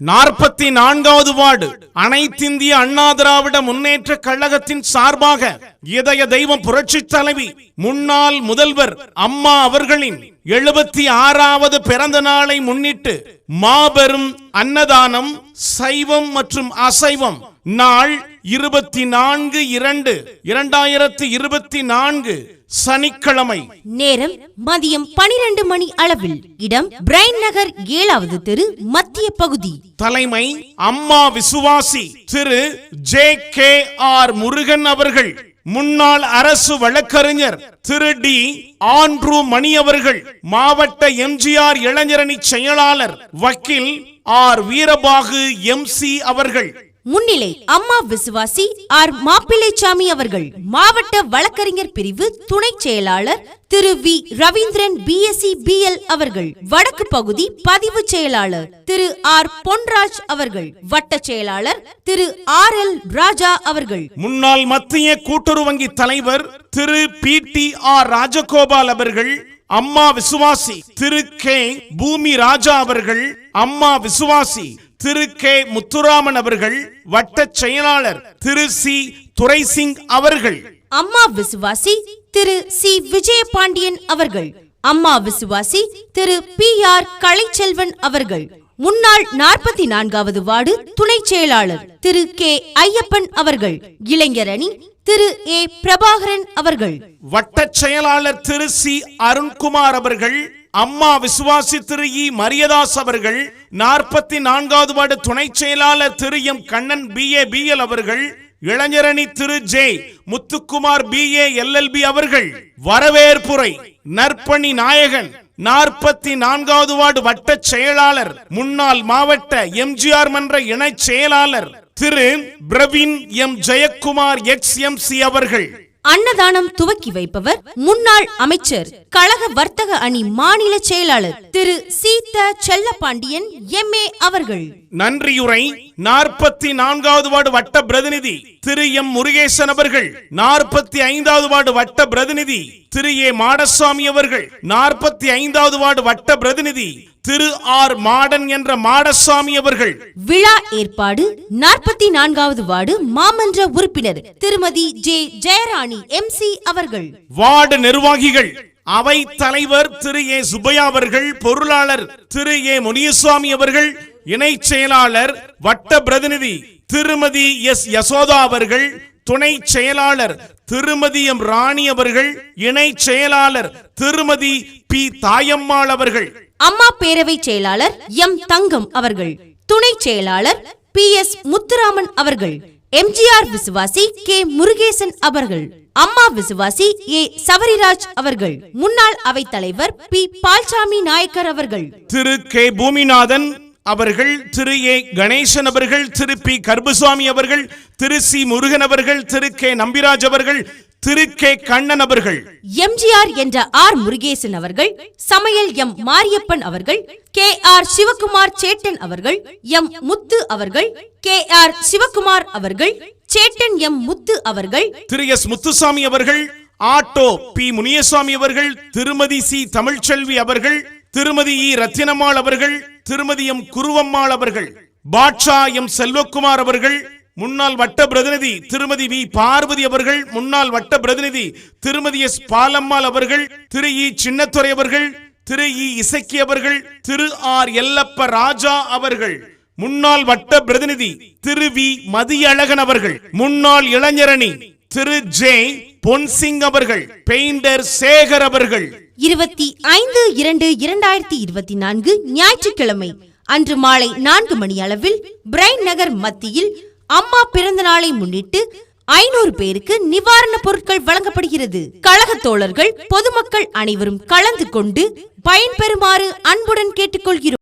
நாற்பத்தி நான்காவது வார்டு. அனைத்திந்திய அண்ணா திராவிட முன்னேற்ற கழகத்தின் சார்பாக இதய தெய்வம் புரட்சி தலைவி முன்னாள் முதல்வர் அம்மா அவர்களின் எழுபத்தி ஆறாவது பிறந்த நாளை முன்னிட்டு மாபெரும் அன்னதானம் சைவம் மற்றும் அசைவம் நாள் இருபத்தி நான்கு இரண்டு இரண்டாயிரத்தி இருபத்தி நான்கு சனிக்கிழமை. நேரம் மதியம் பனிரெண்டு மணி அளவில். இடம் பிரைன் நகர் ஏழாவது தெரு மத்திய பகுதி. தலைமை அம்மா விசுவாசி Thiru J K R Murugan அவர்கள். முன்னாள் அரசு வழக்கறிஞர் திரு டி ஆண்ட்ரூ மணி அவர்கள். மாவட்ட எம்ஜிஆர் இளைஞரணி செயலாளர் வக்கீல் ஆர் வீரபாகு எம்சி அவர்கள். முன்னிலை அம்மா விசுவாசி ஆர் மாப்பிள்ளைச்சாமி அவர்கள். மாவட்ட வழக்கறிஞர் பிரிவு துணை செயலாளர் Thiru V. Ravindran BSc BL அவர்கள். வடக்கு பகுதி பதிவு செயலாளர் திரு ஆர் பொன்ராஜ் அவர்கள். வட்ட செயலாளர் திரு ஆர் எல் ராஜா அவர்கள். முன்னாள் மத்திய கூட்டுறவு வங்கி தலைவர் Thiru P D R Rajagopal அவர்கள். அம்மா விசுவாசி திரு கே. பூமி ராஜா அவர்கள். அம்மா விசுவாசி திரு கே முத்துராமன் அவர்கள் வட்ட செயலாளர் திரு சி துரைசிங் அவர்கள். அம்மா விசுவாசி திரு சி விஜயபாண்டியன் அவர்கள் அம்மா விசுவாசி திரு பி ஆர் கலைச்செல்வன் அவர்கள் முன்னாள் நாற்பத்தி நான்காவது வார்டு துணை செயலாளர் திரு கே ஐயப்பன் அவர்கள் இளைஞரணி திரு ஏ பிரபாகரன் அவர்கள். வட்ட செயலாளர் திரு சி அருண்குமார் அவர்கள் அம்மா விசுவாசி திரு இ. மரியதாஸ் அவர்கள் நாற்பத்தி நான்காவது வார்டு துணை செயலாளர் Thiru M. Kannan B. A. BL அவர்கள் இளைஞரணி Thiru J. Muthukumar B. A. LLB அவர்கள் வரவேற்புரை நற்பணி நாயகன் நாற்பத்தி நான்காவது வார்டு வட்ட செயலாளர் முன்னாள் மாவட்ட எம்ஜிஆர் மன்ற இணைச் செயலாளர் Thiru. Praveen M. Jayakumar ex. M. C. அவர்கள். அன்னதானம் துவக்கி வைப்பவர் முன்னாள் அமைச்சர் கழக வர்த்தக அணி மாநில செயலாளர் திரு சீத செல்லப்பாண்டியன் ஏ அவர்கள். நன்றியுரை நாற்பத்தி நான்காவது வார்டு வட்ட பிரதிநிதி திரு எம் முருகேசன் அவர்கள். நாற்பத்தி ஐந்தாவது வார்டு வட்ட பிரதிநிதி திரு ஏ மாடசாமி அவர்கள். நாற்பத்தி ஐந்தாவது வார்டு வட்ட பிரதிநிதி திரு ஆர் மாடன் என்ற மாடசாமி அவர்கள். விழா ஏற்பாடு நாற்பத்தி நான்காவது வார்டு மாமன்ற உறுப்பினர் திருமதி ஜே ஜெயராணி எம்சி அவர்கள். வார்டு நிர்வாகிகள் அவை தலைவர் திரு ஏ சுப்பையா அவர்கள் பொருளாளர் திரு ஏ முனியசுவாமி அவர்கள் இணை செயலாளர் வட்ட பிரதிநிதி திருமதி எஸ் யசோதா அவர்கள் துணை செயலாளர் திருமதி எம் ராணி அவர்கள் இணை செயலாளர் திருமதி பி தாயம்மாள் அவர்கள். அம்மா பேரவை செயலாளர் எம் தங்கம் அவர்கள் துணை செயலாளர் பி எஸ் முத்துராமன் அவர்கள் எம்ஜிஆர் விசுவாசி கே முருகேசன் அவர்கள் அம்மா விசுவாசி ஏ சவரிராஜ் அவர்கள் முன்னாள் அவைத் தலைவர் பி பால்சாமி நாயக்கர் அவர்கள். திரு கே பூமிநாதன் அவர்கள் திரு ஏ கணேசன் அவர்கள் திரு பி கர்புசாமி அவர்கள் திரு சி முருகன் அவர்கள் திரு கே நம்பிராஜ் அவர்கள் திரு கே கண்ணன் அவர்கள் எம்ஜிஆர் என்ற ஆர் முருகேசன் அவர்கள் சமையல் எம் மாரியப்பன் அவர்கள் கே ஆர் சிவகுமார் சேட்டன் அவர்கள் எம் முத்து அவர்கள் கே ஆர் சிவகுமார் அவர்கள் சேட்டன் எம் முத்து அவர்கள் திரு எஸ் முத்துசாமி அவர்கள் ஆட்டோ பி முனியசாமி அவர்கள் திருமதி சி தமிழ்ச்செல்வி அவர்கள் திருமதி இ ரத்தினம்மாள் அவர்கள் திருமதி எம் குருவம்மாள் அவர்கள் பாட்ஷா எம் செல்வகுமார் அவர்கள் முன்னாள் வட்ட பிரதிநிதி திருமதி வி. பார்வதி அவர்கள் முன்னாள் வட்ட பிரதிநிதி திருமதி எஸ். பாலம்மாள் அவர்கள் திரு. இ. சின்னத்துறை அவர்கள் திரு. இ. இசக்கி அவர்கள் திரு. ஆர். எல்லப்ப ராஜா அவர்கள் முன்னாள் வட்ட பிரதிநிதி திரு. வி. மதியழகன் அவர்கள் முன்னாள் இளைஞரணி திரு. ஜே. பொன்சிங் அவர்கள் பெயிண்டர் சேகர் அவர்கள். இருபத்தி ஐந்து இரண்டு இரண்டாயிரத்தி இருபத்தி நான்கு ஞாயிற்றுக்கிழமை அன்று மாலை நான்கு மணி அளவில் பிரைன் நகர் மத்தியில் அம்மா பிறந்த நாளை முன்னிட்டு ஐநூறு பேருக்கு நிவாரண பொருட்கள் வழங்கப்படுகிறது. கழக தோழர்கள் பொதுமக்கள் அனைவரும் கலந்து கொண்டு பயன்பெறுமாறு அன்புடன் கேட்டுக்கொள்கிறோம்.